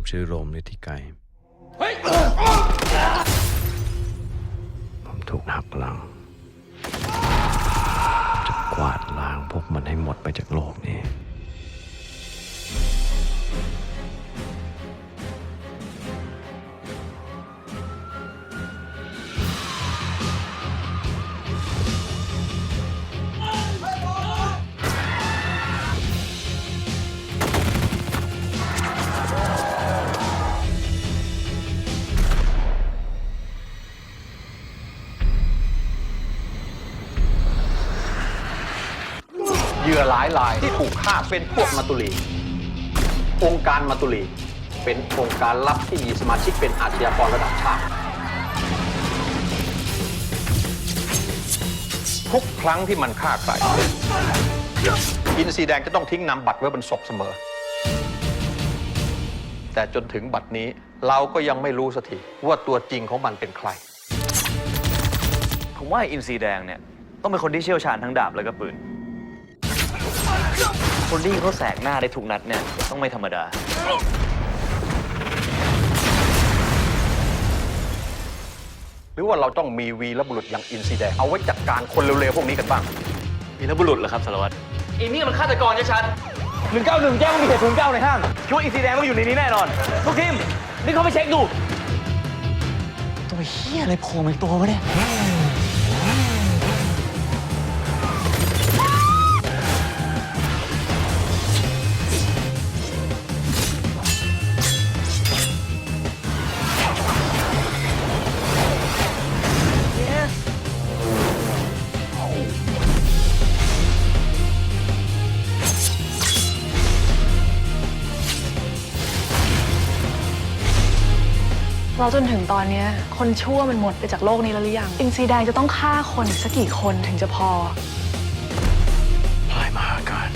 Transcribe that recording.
ผมชื่อโรมฤทธิไกรผมถูกหักหลัง จะกวาดล้างพวกมันให้หมดไปจากโลก เหยื่อหลายรายที่ถูกฆ่าเป็นพวกมาตุลีองค์การมาตุลีเป็นองค์การลับที่มีสมาชิกเป็นอาชญากรระดับชาติ ทุกครั้งที่มันฆ่าใครอินซีแดงจะต้องทิ้งนำบัตรไว้บนศพเสมอ แต่จนถึงบัตรนี้เราก็ยังไม่รู้สักทีว่าตัวจริงของมันเป็นใคร ผมว่าอ้อินซีแดงเนี่ย ต้องเป็นคนที่เชี่ยวชาญทั้งดาบและก็ปืน คนที่เขาแสกหน้าได้ทุกนัดเนี่ย ต้องไม่ธรรมดา หรือว่าเราต้องมีวีรบุรุษอย่างอินซีแดง เอาไว้จัดการคนเร็วๆพวกนี้กันบ้าง มีรบุรุษเหรอครับสารวัตรอีนี่มันฆาตกรชัดหนึ่งเก้าหนึ่งแจ้งว่ามีเหตุศูนย์เก้าในห้างคิดว่าอินซีแดงต้องอยู่ในนี้แน่นอนทุกทีมนี่เขาไปเช็คดู ตัวเฮียอะไรโผล่มาอีกตัววะเนี่ย เราจนถึงตอนเนี้ยคนชั่วมันหมดไปจากโลกนี้แล้วหรือยังอินซีแดงจะต้องฆ่าคนอีกสักกี่คนถึงจะพอพลายมหาการ